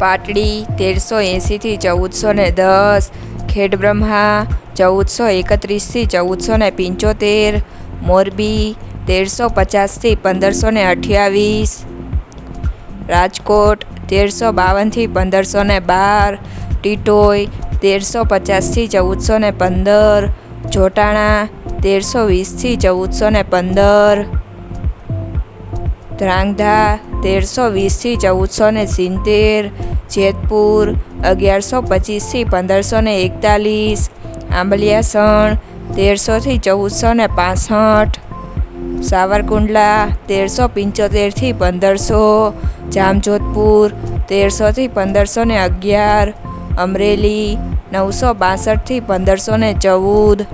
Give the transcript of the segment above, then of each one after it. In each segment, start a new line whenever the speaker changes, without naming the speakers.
પાટડી તેરસો એંસીથી ચૌદસો ને દસ, ખેડબ્રહ્મા ચૌદસો એકત્રીસથી ચૌદસો ને પંચોતેર, મોરબી તેરસો પચાસથી પંદરસો ને અઠ્યાવીસ, રાજકોટ તેરસો બાવનથી પંદરસો ને બાર ટીટોઈ તેરસો પચાસથી ચૌદસો ને પંદર, જોટાણા તેરસો વીસથી ચૌદસો ને પંદર ધ્રાંગધા તેરસો વીસથી ચૌદસો ને સિત્તેર, જેતપુર અગિયારસો પચીસથી પંદરસો ને એકતાલીસ આંબલિયાસણ તેરસોથી ચૌદસો ને પાસઠ, સાવરકુંડલા તેરસો પંચોતેરથી પંદરસો, જામજોધપુર તેરસોથી પંદરસો ને અગિયાર, અમરેલી નવસો બાસઠથી પંદરસો ને ચૌદ,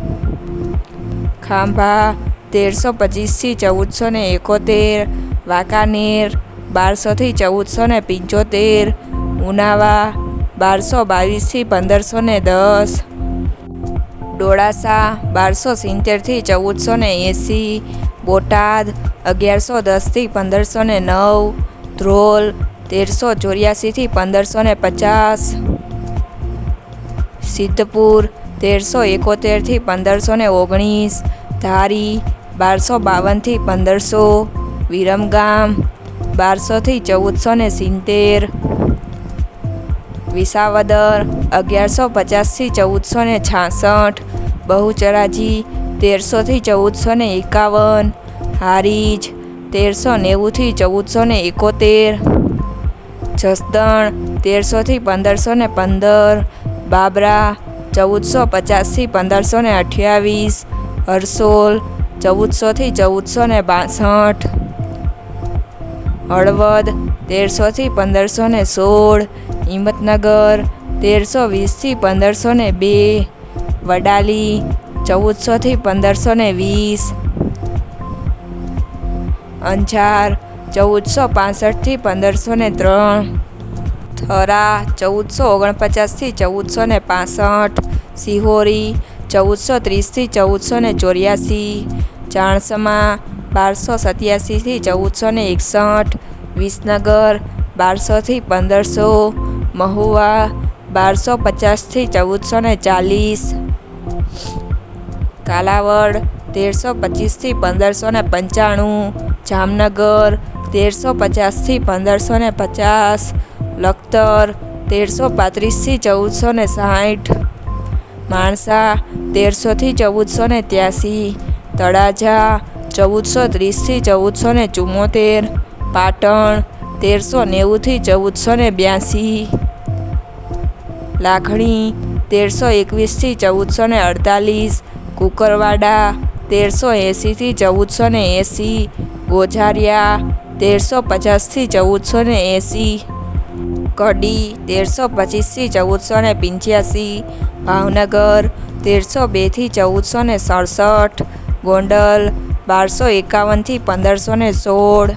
ખાંભા તેરસો પચીસથી ચૌદસો ને એકોતેર, વાંકાનેર બારસોથી ચૌદસો ને પંચોતેર, ઉનાવા બારસો બાવીસથી પંદરસો ને દસ, ડોળાસા બારસો સિત્તેરથી ચૌદસો ને એંસી, બોટાદ અગિયારસો દસથી પંદરસો ને નવ, ધ્રોલ તેરસો ચોર્યાસીથી પંદરસો ને પચાસ, સિદ્ધપુર તેરસો એકોતેરથી પંદરસો ને ઓગણીસ, ધારી બારસો બાવનથી પંદરસો, વિરમગામ બારસોથી ચૌદસો ને સિત્તેર. વિસાવદર અગિયારસો પચાસથી ચૌદસો ને છાસઠ. બહુચરાજી તેરસોથી ચૌદસો ને એકાવન. હારીજ તેરસો નેવુંથી ચૌદસો ને એકોતેર. જસદણ તેરસોથી પંદરસો ને પંદર. બાબરા ચૌદસો પચાસથી પંદરસો ને અઠ્યાવીસ. હરસોલ ચૌદસોથી ચૌદસો ને બાસઠ. હળવદ તેરસોથી પંદરસો ને સોળ, હિંમતનગર, તેરસો વીસથી પંદરસો ને બે, વડાલી ચૌદસોથી પંદરસો ને વીસ, અંજાર, ચૌદસો પાસઠથી પંદરસો ને ત્રણ, થરા, ચૌદસો ઓગણપચાસથી ચૌદસો ને પાસઠ, સિહોરી, ચૌદસો ત્રીસથી ચૌદસો ને ચોર્યાસી ચાણસમા બારસો સત્યાસીથી ચૌદસો ને એકસઠ, વિસનગર બારસોથી પંદરસો, મહુવા બારસો પચાસથી ચૌદસો ને ચાલીસ, કાલાવડ તેરસો પચીસથી પંદરસો ને પંચાણું, જામનગર તેરસો પચાસથી પંદરસો ને પચાસ, લખતર તેરસો પાંત્રીસથી ચૌદસો ને સાઠ, માણસા તેરસોથી ચૌદસો ને ત્યાસી, તળાજા ચૌદસો ત્રીસથી ચૌદસો ને ચુમ્મોતેર, પાટણ તેરસો નેવુંથી ચૌદસો ને બ્યાસી, લાખણી તેરસો એકવીસથી ચૌદસો ને અડતાલીસ, કુકરવાડા તેરસો એંસીથી ચૌદસો ને એંસી ગોઝારિયા તેરસો પચાસથી ચૌદસો ને એંસી કડી તેરસો પચીસથી ચૌદસો ને પંચ્યાસી, ભાવનગર તેરસો બેથી ચૌદસો ને સડસઠ, ગોંડલ બારસો એકાવનથી પંદરસો ને સોળ.